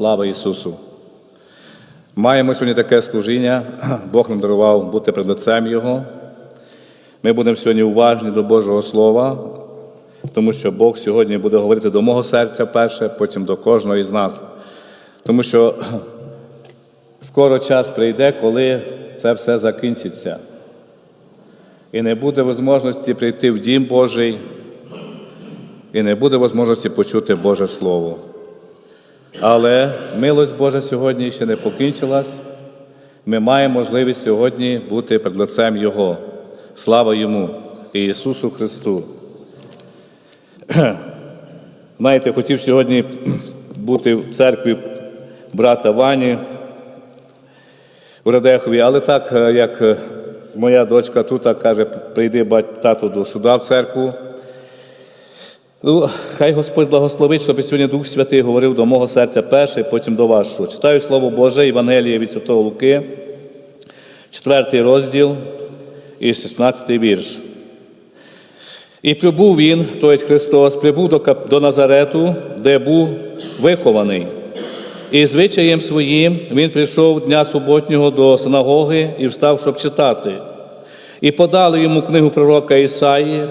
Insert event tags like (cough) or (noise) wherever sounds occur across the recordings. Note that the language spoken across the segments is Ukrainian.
Слава Ісусу! Маємо сьогодні таке служіння. (clears throat) Бог нам дарував бути перед лицем Його. Ми будемо сьогодні уважні до Божого Слова, тому що Бог сьогодні буде говорити до мого серця перше, потім до кожного із нас. Тому що (clears throat) скоро час прийде, коли це все закінчиться. І не буде можливості прийти в Дім Божий, і не буде можливості почути Боже Слово. Але милость Божа сьогодні ще не покінчилась. Ми маємо можливість сьогодні бути перед лицем Його. Слава Йому і Ісусу Христу. (clears throat) Знаєте, хотів сьогодні (clears throat) бути в церкві брата Вані в Радехові, але так, е, як е, моя дочка тут каже, прийди бать тату до сюди в церкву. Ну, хай Господь благословить, щоб сьогодні Дух Святий говорив до мого серця перше, потім до вашого. Читаю Слово Боже, Євангеліє від Святого Луки, 4 розділ і 16 вірш. І прибув він, той Христос, прибув до, до Назарету, де був вихований. І звичаєм своїм він прийшов дня суботнього до синагоги і встав, щоб читати. І подали йому книгу пророка Ісаї.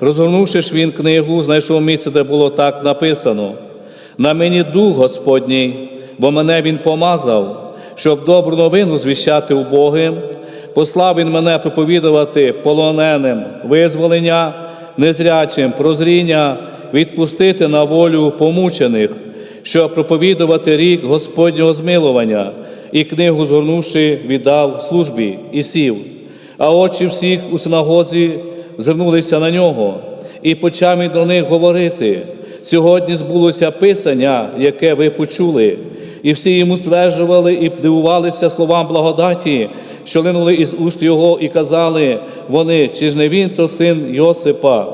Розгорнувши ж він книгу, знайшов місце, де було так написано: На мені дух Господній, бо мене він помазав, щоб добру новину звіщати убогим. Послав він мене проповідувати полоненим визволення, незрячим прозріння, відпустити на волю помучених, щоб проповідувати рік Господнього змилування, і книгу, згорнувши, віддав службі і сів. А очі всіх у синагозі звернулися на нього, і почав до них говорити. Сьогодні збулося Писання, яке ви почули, і всі йому стверджували і дивувалися словам благодаті, що линули із уст його, і казали вони, чи ж не він, то син Йосипа,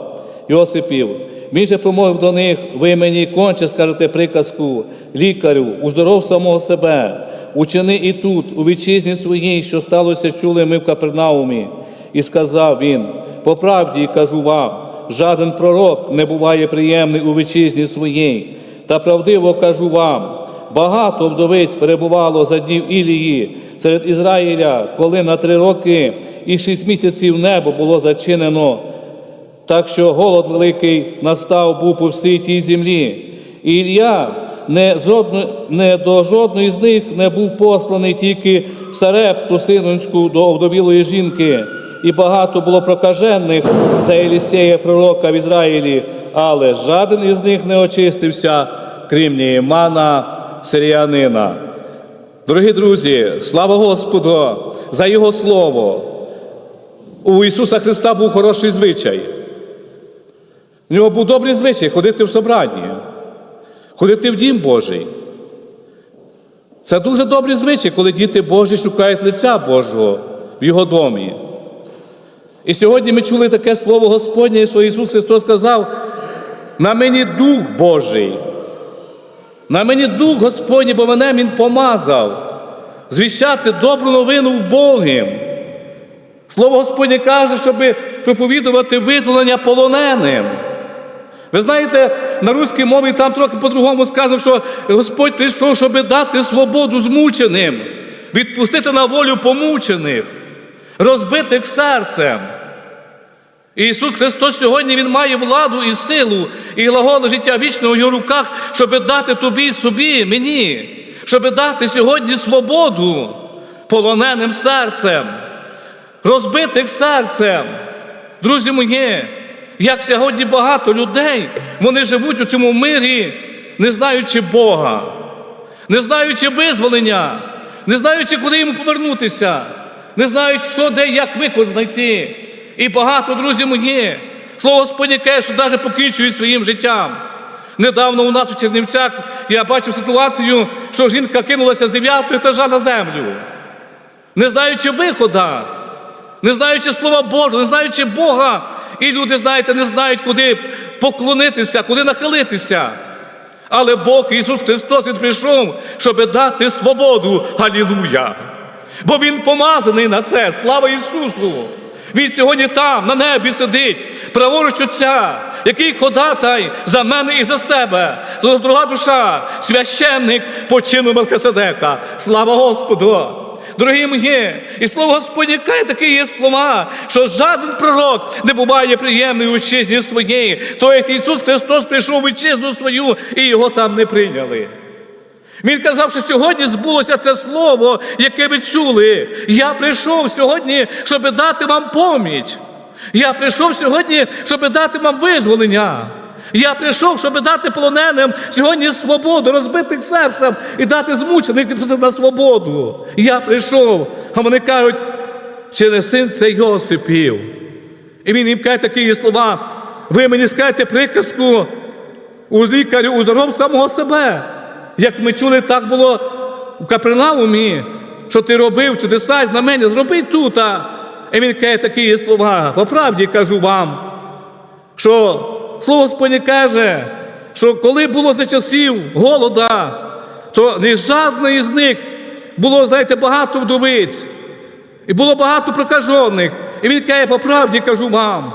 Йосипів. Він же промовив до них: ви мені конче скажете приказку, лікарю, уздоров самого себе, учини і тут, у вітчизні своїй, що сталося, чули ми в Капернаумі. І сказав він: по правді кажу вам, жаден пророк не буває приємний у вітчизні своїй. Та правдиво кажу вам, багато вдовиць перебувало за днів Ілії серед Ізраїля, коли на три роки і шість місяців небо було зачинено. Так що голод великий настав був по всій тій землі. І Ілля не, зодно, не до жодної з них не був посланий тільки в Сарепту синонську до овдовілої жінки. І багато було прокажених за Елісея пророка в Ізраїлі, але жоден із них не очистився, крім Нємана, сиріянина. Дорогі друзі, слава Господу за Його Слово. У Ісуса Христа був хороший звичай. У нього був добрий звичай ходити в собранні, ходити в дім Божий. Це дуже добрий звичай, коли діти Божі шукають лиця Божого в Його домі. І сьогодні ми чули таке слово Господнє, що Ісус Христос сказав: на мені Дух Божий, на мені Дух Господній, бо мене Він помазав звіщати добру новину в. Слово Господнє каже, щоб проповідувати визволення полоненим. Ви знаєте, на руській мові там трохи по-другому сказано, що Господь прийшов, щоб дати свободу змученим, відпустити на волю помучених, розбитих серцем. Ісус Христос сьогодні Він має владу і силу, і глаголи життя вічного в його руках, щоб дати тобі собі, мені, щоб дати сьогодні свободу полоненим серцем розбитих серцем. Друзі мої, як сьогодні багато людей, вони живуть у цьому мирі, не знаючи Бога, не знаючи визволення, не знаючи, куди йому повернутися, не знають, що де, як виход знайти. І багато, друзі мої, слово Господнє каже, що навіть покінчують своїм життям. Недавно у нас у Чернівцях я бачив ситуацію, що жінка кинулася з дев'ятого етажа на землю, не знаючи вихода, не знаючи Слова Божого, не знаючи Бога. І люди, знаєте, не знають, куди поклонитися, куди нахилитися. Але Бог Ісус Христос Він прийшов, щоб дати свободу. Галілуя! Бо Він помазаний на це. Слава Ісусу! Він сьогодні там, на небі сидить, праворуч Отця, який ходатай за мене і за тебе. То друга душа, священник по чину Мелхиседека. Слава Господу! Дорогі мої, і слово Господнє каже, такі є слова, що жоден пророк не буває приємний у вітчизні своєї. Тобто Ісус Христос прийшов у вітчизну свою і його там не прийняли. Він казав, що сьогодні збулося це слово, яке ви чули. Я прийшов сьогодні, щоб дати вам поміч. Я прийшов сьогодні, щоб дати вам визволення. Я прийшов, щоб дати полоненим сьогодні свободу, розбитих серцем і дати змучених на свободу. Я прийшов, а вони кажуть, чи не син це Йосипів. І він їм каже такі слова. Ви мені скажете приказку у лікарю уздоров самого себе. Як ми чули, так було у Капернаумі, що ти робив чудеса, знамення, зроби тут. а». І він каже такі слова. По правді кажу вам, що слово Господнє каже, що коли було за часів голода, то не жодної з них було, знаєте, багато вдовиць. І було багато прокажених. І він каже, по правді кажу вам,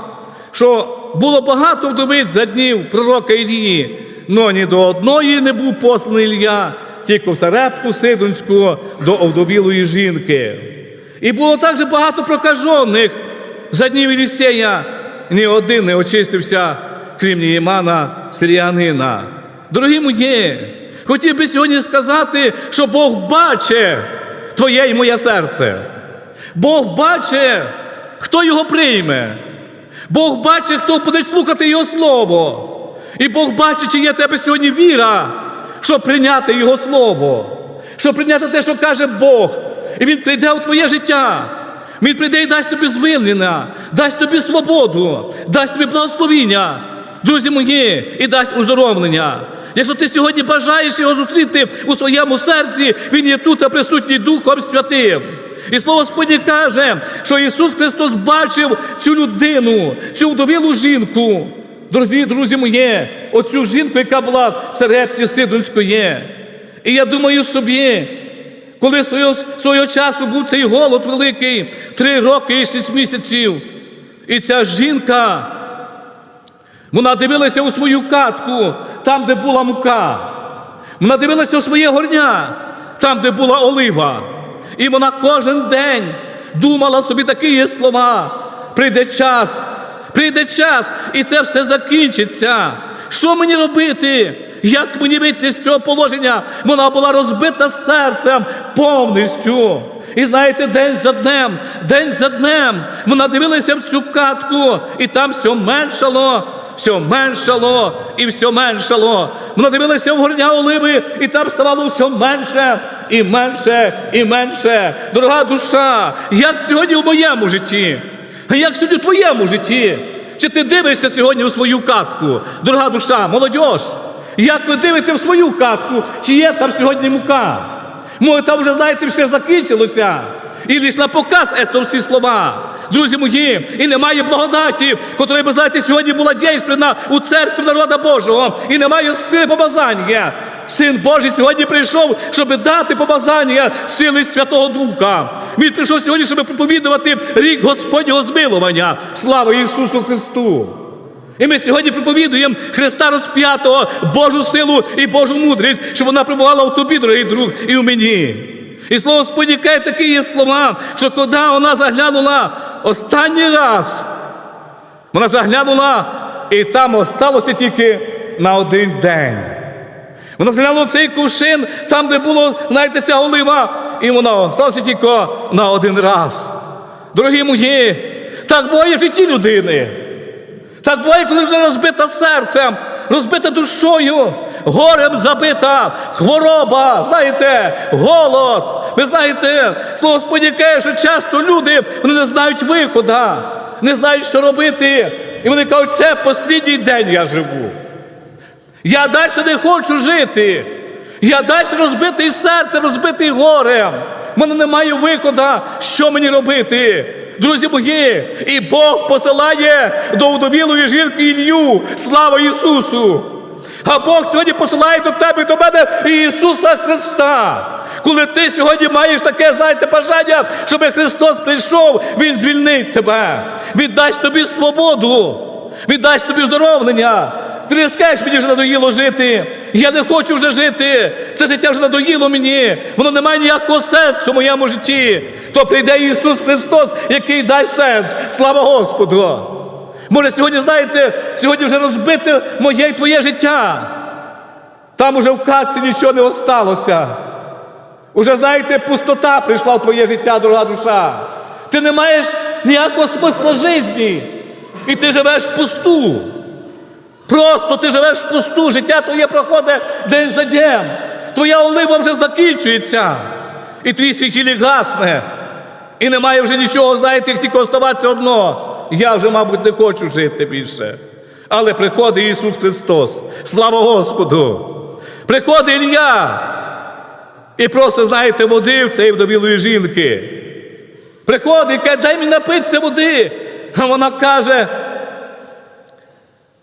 що було багато вдовиць за днів пророка Ілії, но ні до одної не був посланий Ілля, тільки в Сарепку Сидонську до овдовілої жінки. І було також багато прокажених за днів Єлісея, ні один не очистився, крім Ніємана, сиріянина. Дорогі мої, хотів би сьогодні сказати, що Бог бачить твоє і моє серце. Бог бачить, хто його прийме. Бог бачить, хто буде слухати Його Слово. І Бог бачить, чи є в тебе сьогодні віра, щоб прийняти Його Слово, щоб прийняти те, що каже Бог. І Він прийде у твоє життя. Він прийде і дасть тобі звільнення, дасть тобі свободу, дасть тобі благословіння, друзі мої, і дасть уздоровлення. Якщо ти сьогодні бажаєш його зустріти у своєму серці, він є тут, а присутній Духом Святим. І слово Господнє каже, що Ісус Христос бачив цю людину, цю вдовілу жінку. Друзі, друзі мої, оцю жінку, яка була в Сарепті Сидонської. І я думаю собі, коли свого, свого часу був цей голод великий, три роки і шість місяців, і ця жінка, вона дивилася у свою катку, там, де була мука. Вона дивилася у своє горня, там, де була олива. І вона кожен день думала собі такі слова. Прийде час, прийде час, і це все закінчиться. Що мені робити? Як мені вийти з цього положення? Вона була розбита серцем повністю. І знаєте, день за днем, день за днем вона дивилася в цю катку, і там все меншало, все меншало і все меншало. Вона дивилася в горня оливи, і там ставало все менше і менше і менше. Дорога душа, як сьогодні в моєму житті? А як сьогодні в твоєму житті? Чи ти дивишся сьогодні у свою катку? Дорога душа, молодь, як ви дивитеся в свою катку, чи є там сьогодні мука? Може, там вже, знаєте, все закінчилося. І лише на показ це всі слова. Друзі мої, і немає благодаті, котрої би, знаєте, сьогодні була дійсна у церкві народа Божого, і немає сили помазання. Син Божий сьогодні прийшов, щоб дати помазання сили Святого Духа. Він прийшов сьогодні, щоб проповідувати рік Господнього змилування. Слава Ісусу Христу! І ми сьогодні проповідуємо Христа розп'ятого, Божу силу і Божу мудрість, щоб вона прибувала в тобі, дорогий друг, і в мені. І слово Господнє каже такі є слова, що коли вона заглянула останній раз, вона заглянула, і там осталося тільки на один день. Вона заглянула в цей кувшин, там, де було, знаєте, ця олива, і вона осталася тільки на один раз. Дорогі мої, так буває в житті людини. Так буває, коли людина розбита серцем, розбита душою, горем забита, хвороба, знаєте, голод. Ви знаєте, слово Господнє каже, що часто люди вони не знають виходу, не знають, що робити. І вони кажуть, це останній день я живу. Я далі не хочу жити. Я далі розбитий серцем, розбитий горем. У мене немає виходу, що мені робити. Друзі мої, і Бог посилає до удовілої жінки Ілью. Слава Ісусу! А Бог сьогодні посилає до тебе і до мене Ісуса Христа, Коли ти сьогодні маєш таке, знаєте, бажання, щоб Христос прийшов, Він звільнить тебе, Він дасть тобі свободу, Він дасть тобі здоровлення. Ти не скажеш, мені вже надоїло жити. Я не хочу вже жити. Це життя вже надоїло мені. Воно не має ніякого сенсу в моєму житті. То прийде Ісус Христос, який дасть сенс. Слава Господу! Може, сьогодні, знаєте, сьогодні вже розбите моє і твоє життя. Там уже в катці нічого не осталося. Уже, знаєте, пустота прийшла в твоє життя, дорога душа. Ти не маєш ніякого смисла житті. І ти живеш пусту. Просто ти живеш пусту, життя твоє проходить день за днем. Твоя олива вже закінчується. І твій світильник гасне. І немає вже нічого, знаєте, як тільки оставатися одно. Я вже, мабуть, не хочу жити більше. Але приходить Ісус Христос. Слава Господу! Приходить Ілля і просто, знаєте, води в цієї вдовілої жінки. Приходить і каже, дай мені напитися води. А вона каже,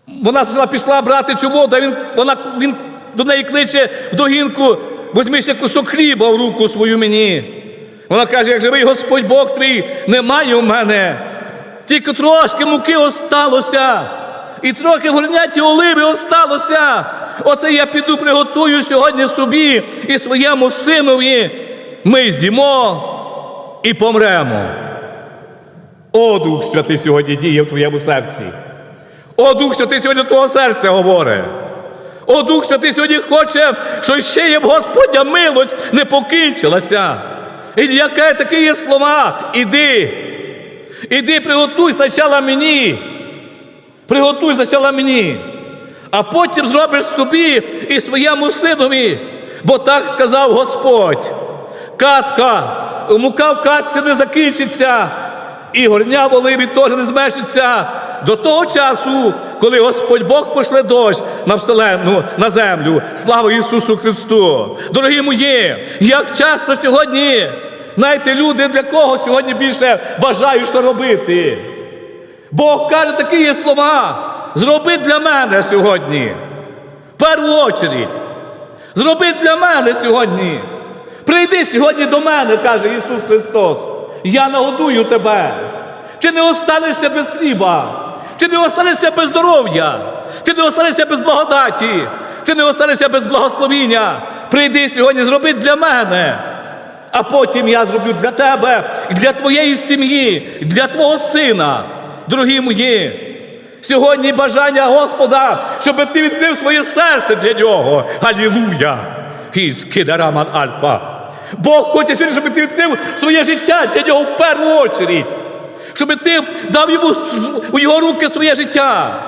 вона спочатку пішла брати цю воду, а він, вона, він до неї кличе в догінку, візьми ще кусок хліба в руку свою мені. Вона каже, як живий Господь Бог твій, немає у мене. Тільки трошки муки осталося. І трохи горняті оливи осталося. Оце я піду приготую сьогодні собі і своєму синові. Ми з'їмо і помремо. О, Дух Святий сьогодні діє в твоєму серці. О, Дух Святий сьогодні твого серця говорить. О, Дух Святий сьогодні хоче, що ще є Господня милость не покінчилася. І яке такі є слова? Іди. Іди, приготуй спочатку мені. Приготуй спочатку мені. А потім зробиш собі і своєму синові. Бо так сказав Господь. Катка, мука в катці не закінчиться, і горня в оливі теж не зменшиться до того часу, коли Господь Бог пошле дощ на вселенну, на землю. Слава Ісусу Христу! Дорогі мої, як часто сьогодні, знаєте, люди для кого сьогодні більше бажають що робити? Бог каже такі є слова. Зроби для мене сьогодні. В першу чергу. Зроби для мене сьогодні. Прийди сьогодні до мене, каже Ісус Христос. Я нагодую тебе. Ти не останешся без хліба. Ти не останешся без здоров'я. Ти не останешся без благодаті. Ти не останешся без благословіння. Прийди сьогодні, зроби для мене. А потім я зроблю для тебе, для твоєї сім'ї, для твого сина, дорогі мої. Сьогодні бажання Господа, щоб ти відкрив своє серце для нього. Алілуя! Кидараман Альфа. Бог хоче сьогодні, щоб ти відкрив своє життя для нього в першу чергу. Щоб ти дав йому у його руки своє життя.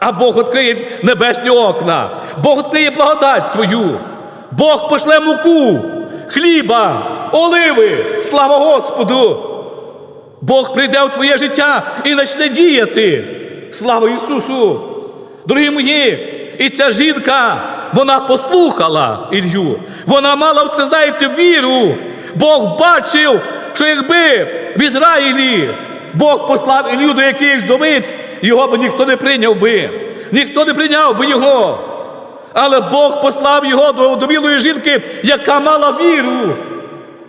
А Бог відкриє небесні окна, Бог відкриє благодать свою, Бог пошле муку, хліба, оливи, слава Господу! Бог прийде в твоє життя і почне діяти. Слава Ісусу! Дорогі мої, і ця жінка, вона послухала Ілью. Вона мала в це, знаєте, віру. Бог бачив, що якби в Ізраїлі Бог послав Ілью до якихось вдовиць, його б ніхто не прийняв би. Ніхто не прийняв би його. Але Бог послав його до довілої жінки, яка мала віру.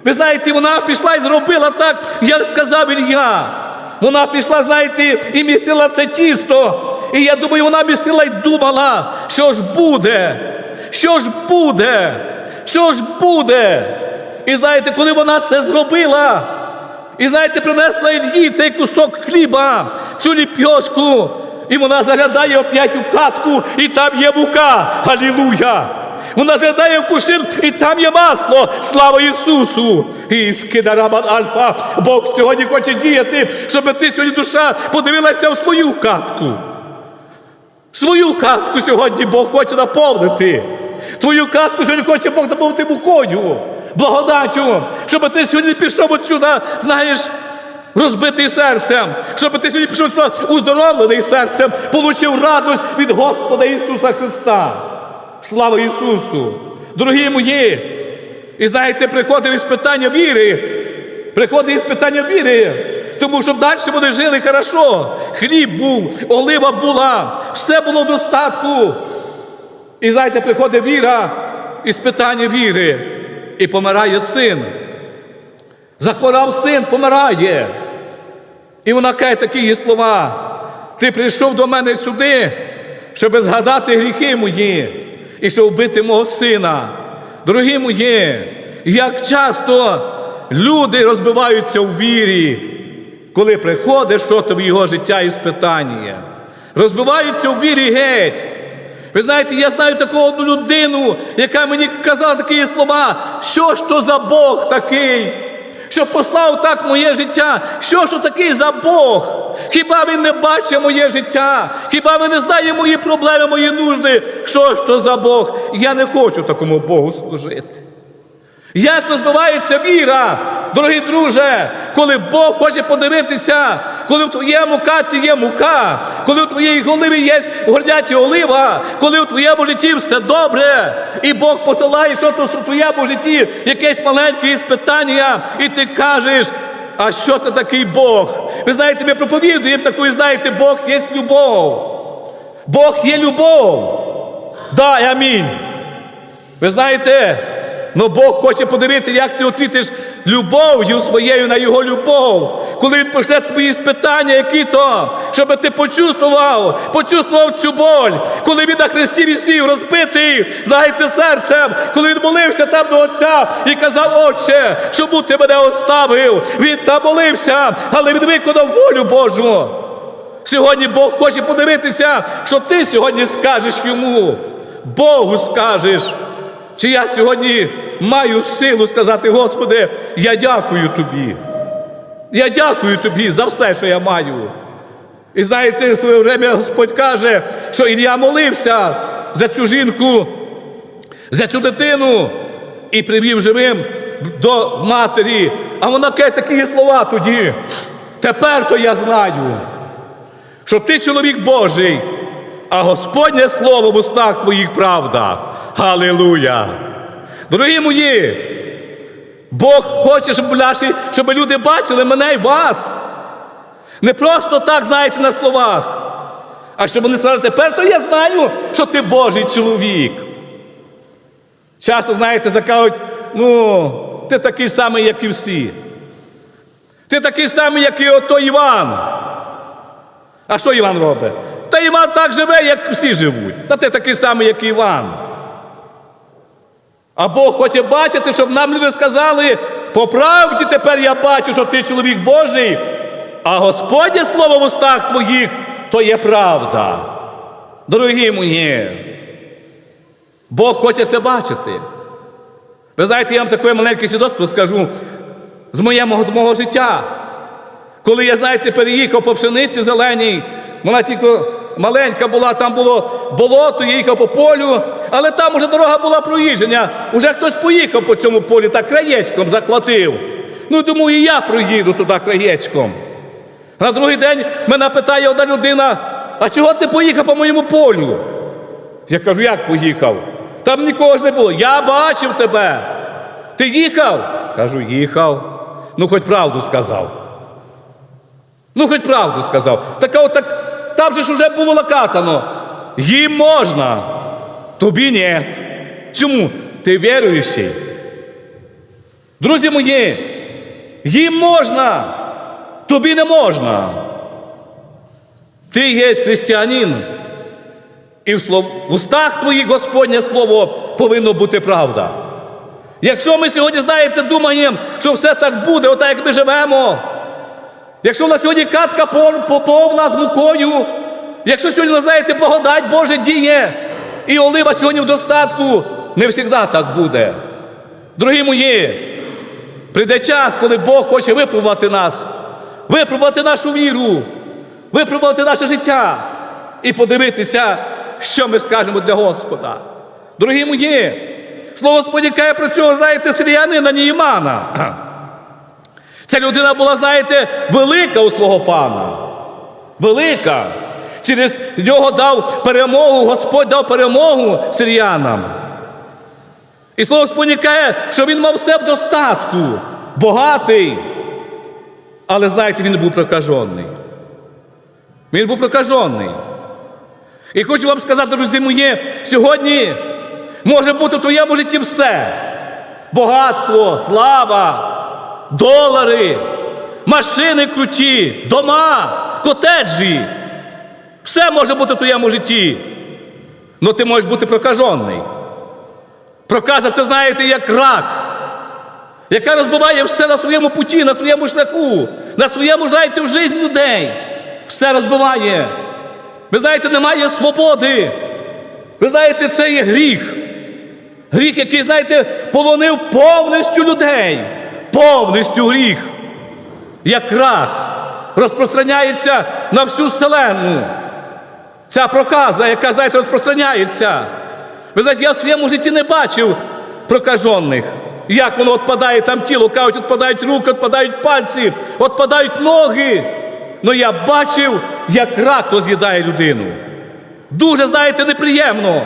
Ви знаєте, вона пішла і зробила так, як сказав Ілля. Вона пішла, знаєте, і місила це тісто. І я думаю, вона місила і думала, що ж буде, що ж буде, що ж буде. І знаєте, коли вона це зробила, і знаєте, принесла Ільї цей кусок хліба, цю ліпьошку, і вона заглядає оп'ять у катку, і там є мука. Алілуя! Вона заглядає в кушин, і там є масло. Слава Ісусу! І скидараман Альфа. Бог сьогодні хоче діяти, щоб ти сьогодні душа подивилася в свою катку. Свою катку сьогодні Бог хоче наповнити. Твою катку сьогодні хоче Бог наповнити мукою, благодаттю, щоб ти сьогодні пішов отсюди, знаєш, розбитий серцем, щоб ти сьогодні пішов сюди уздоровлений серцем, получив радость від Господа Ісуса Христа. Слава Ісусу! Дорогі мої! І знаєте, приходить іспитання віри. Приходить іспитання віри. Тому що далі вони жили хорошо. Хліб був, олива була, все було в достатку. І знаєте, приходить віра, іспитання віри. І помирає син. Захворав син, помирає. І вона каже такі її слова. Ти прийшов до мене сюди, щоб згадати гріхи мої і щоб вбити мого сина. Дорогі мої, як часто люди розбиваються у вірі, коли приходить щось в його життя і спитання. Розбиваються у вірі геть. Ви знаєте, я знаю таку одну людину, яка мені казала такі слова, що ж то за Бог такий, що послав так моє життя, що ж то такий за Бог? Хіба він не бачить моє життя? Хіба він не знає мої проблеми, мої нужди? Що ж то за Бог? Я не хочу такому Богу служити. Як розбивається віра, дорогі друже, коли Бог хоче подивитися, коли в твоєму каці є мука, коли в твоїй голові є горняча олива, коли в твоєму житті все добре, і Бог посилає, що то в твоєму житті якесь маленьке іспитання, і ти кажеш, а що це такий Бог? Ви знаєте, ми проповідуємо таку, і знаєте, Бог є любов. Бог є любов. Дай амінь. Ви знаєте, ну Бог хоче подивитися, як ти відвітиш любов'ю своєю на Його любов, коли Він пошле твої спитання, які то, щоб ти почувствував, почувствував цю боль, коли він на хресті вісів розбитий, знаєте, серцем, коли він молився там до Отця і казав, Отче, чому ти мене оставив? Він там молився, але він виконав волю Божу. Сьогодні Бог хоче подивитися, що ти сьогодні скажеш йому. Богу скажеш. Чи я сьогодні маю силу сказати, Господи, я дякую тобі. Я дякую тобі за все, що я маю. І знаєте, в своє время Господь каже, що Ілля молився за цю жінку, за цю дитину і привів живим до матері. А вона каже такі слова тоді. Тепер то я знаю, що ти чоловік Божий, а Господнє слово в устах твоїх правда. Галилуя! Дорогі мої, Бог хоче, щоб, наші, щоб люди бачили мене і вас. Не просто так, знаєте, на словах, а щоб вони сказали, тепер то я знаю, що ти Божий чоловік. Часто, знаєте, закажуть, ну, ти такий самий, як і всі. Ти такий самий, як і ото Іван. А що Іван робить? Та Іван так живе, як всі живуть. Та ти такий самий, як і Іван. А Бог хоче бачити, щоб нам люди сказали, по правді тепер я бачу, що ти чоловік Божий, а Господнє слово в устах твоїх то є правда. Дорогі мої, Бог хоче це бачити. Ви знаєте, я вам таке маленьке свідоцтво скажу з моєго, з мого життя. Коли я, знаєте, переїхав по пшениці зеленій, вона тільки маленька була, там було болото, я їхав по полю, але там уже дорога була проїждження. Уже хтось поїхав по цьому полі, так краєчком захватив. Ну, думаю, і я проїду туди краєчком. На другий день мене питає одна людина, а чого ти поїхав по моєму полю? Я кажу, як поїхав? Там нікого ж не було. Я бачив тебе. Ти їхав? Кажу, їхав. Ну, хоч правду сказав. Ну, хоч правду сказав. Так, от, так там же ж уже було накатано. Їм можна, тобі ні. Чому? Ти віруючий. Друзі мої, їм можна, тобі не можна. Ти є християнин. І в, слов... в устах твоїх Господнє Слово повинно бути правда. Якщо ми сьогодні, знаєте, думаємо, що все так буде, отак як ми живемо. Якщо в нас сьогодні катка повна з мукою, якщо сьогодні, ви знаєте, благодать Боже діє, і олива сьогодні в достатку, не завжди так буде. Дорогі мої, прийде час, коли Бог хоче випробувати нас, випробувати нашу віру, випробувати наше життя і подивитися, що ми скажемо для Господа. Дорогі мої, слово Господі каже про цього, знаєте, сиріянина Ніїмана. Ця людина була, знаєте, велика у свого пана. Велика. Через нього дав перемогу, Господь дав перемогу сиріянам. І слово Господнє каже, що він мав все в достатку, багатий. Але знаєте, він був прокажений. Він був прокажений. І хочу вам сказати, друзі мої, сьогодні може бути в твоєму житті все. багатство, слава, долари, машини круті, дома, котеджі. Все може бути в твоєму житті. але ти можеш бути прокажений. Проказа це знаєте, як рак, яка розбиває все на своєму путі, на своєму шляху, на своєму знаєте, в житті людей. Все розбиває. Ви знаєте, немає свободи. Ви знаєте, це є гріх. Гріх, який, знаєте, полонив повністю людей. Повністю гріх. Як рак розпространяється на всю вселенну. Ця проказа, яка, знаєте, розпространяється. Ви знаєте, я в своєму житті не бачив прокажених. Як воно відпадає там тіло, кажуть, відпадають руки, відпадають пальці, відпадають ноги. Ну я бачив, як рак роз'їдає людину. Дуже, знаєте, неприємно.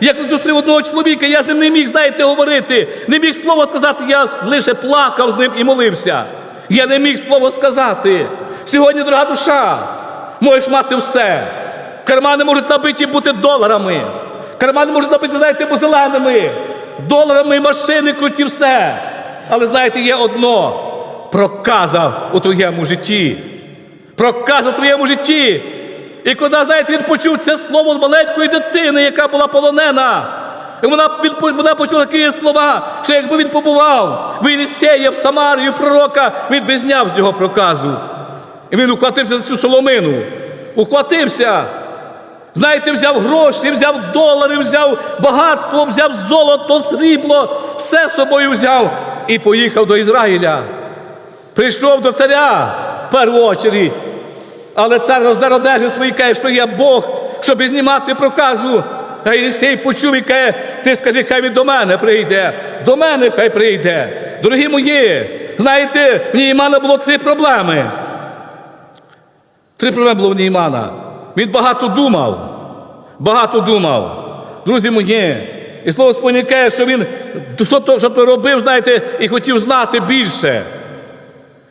Як зустрів одного чоловіка, я з ним не міг, знаєте, говорити, не міг слова сказати, я лише плакав з ним і молився. Я не міг слова сказати. Сьогодні, дорога душа, можеш мати все. Кармани можуть набиті бути доларами. Кармани можуть набиті, знаєте, зеленими. Доларами, машини, круті, все. Але знаєте, є одно проказа у твоєму житті. Проказа в твоєму житті. І коли, знаєте, він почув це слово маленької дитини, яка була полонена. І вона, вона почула такі слова, що якби він побував в Єлісея, в Самарію пророка, він би зняв з нього проказу. І він ухватився за цю соломину. Ухватився. Знаєте, взяв гроші, взяв долари, взяв багатство, взяв золото, срібло, все собою взяв і поїхав до Ізраїля. Прийшов до царя в першу очередь. Але цар роздер одежі свої каже, що я Бог, щоб знімати проказу. А Єлисей почув і каже, ти скажи, хай він до мене прийде, до мене хай прийде. Дорогі мої, знаєте, в Німана було три проблеми. Три проблеми було в Німана. Він багато думав, багато думав. Друзі мої, і слово Господнє каже, що він що то, що то робив, знаєте, і хотів знати більше.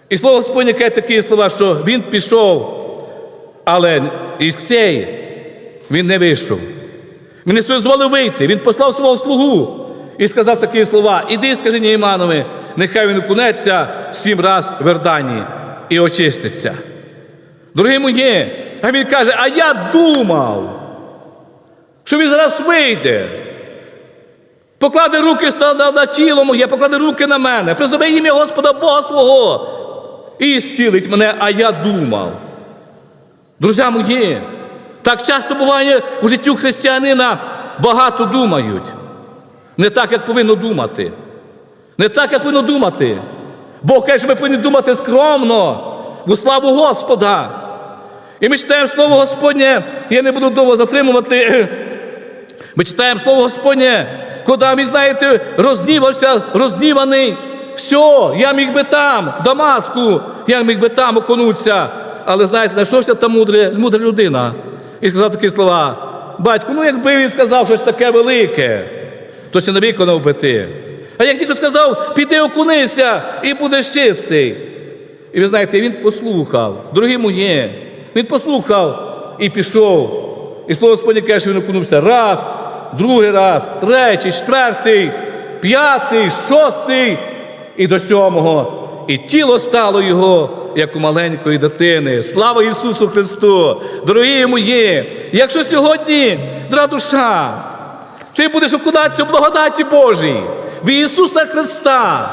І слово Господнє каже такі слова, що він пішов, але із цей він не вийшов. Він не дозволив вийти. Він послав свого слугу і сказав такі слова: Іди, скажи Німанові, нехай він окунеться сім раз в Вердані і очиститься. Дорогі мої, а він каже, а я думав, що він зараз вийде. Покладе руки на, тіло моє, покладе руки на мене, призови ім'я Господа Бога свого і зцілить мене, а я думав. Друзі мої, так часто буває у життю християнина багато думають. Не так, як повинно думати. Не так, як повинно думати. Бог каже, що ми повинні думати скромно, у славу Господа. І ми читаємо Слово Господнє, я не буду довго затримувати. (clears throat) Ми читаємо Слово Господнє, коли він, знаєте, рознівався, розніваний. Все, я міг би там, в Дамаску, я міг би там окунутися. Але знаєте, знайшовся та мудра, мудра людина і сказав такі слова. Батько, ну якби він сказав щось таке велике, то чи не виконав би ти. А як тільки сказав, піди окунися і будеш чистий. І ви знаєте, він послухав, дорогі мої, він послухав і пішов. І слово Господнє що він окунувся раз, другий раз, третій, четвертий, п'ятий, шостий і до сьомого. І тіло стало його, як у маленької дитини. Слава Ісусу Христу! Дорогі мої! Якщо сьогодні, дорога душа, ти будеш окунатися в благодаті Божій, в Ісуса Христа,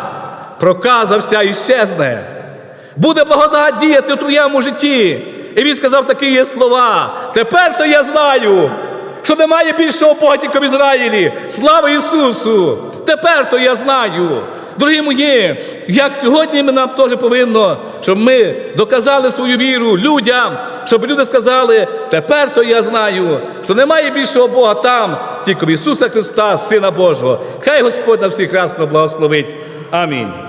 проказався і щезне. Буде благодать діяти у твоєму житті. І він сказав такі є слова. Тепер то я знаю, що немає більшого тільки в Ізраїлі. Слава Ісусу! Тепер то я знаю. Дорогі мої, як сьогодні ми нам теж повинно, щоб ми доказали свою віру людям, щоб люди сказали, тепер то я знаю, що немає більшого Бога там, тільки в Ісуса Христа, Сина Божого. Хай Господь на всіх красно благословить. Амінь.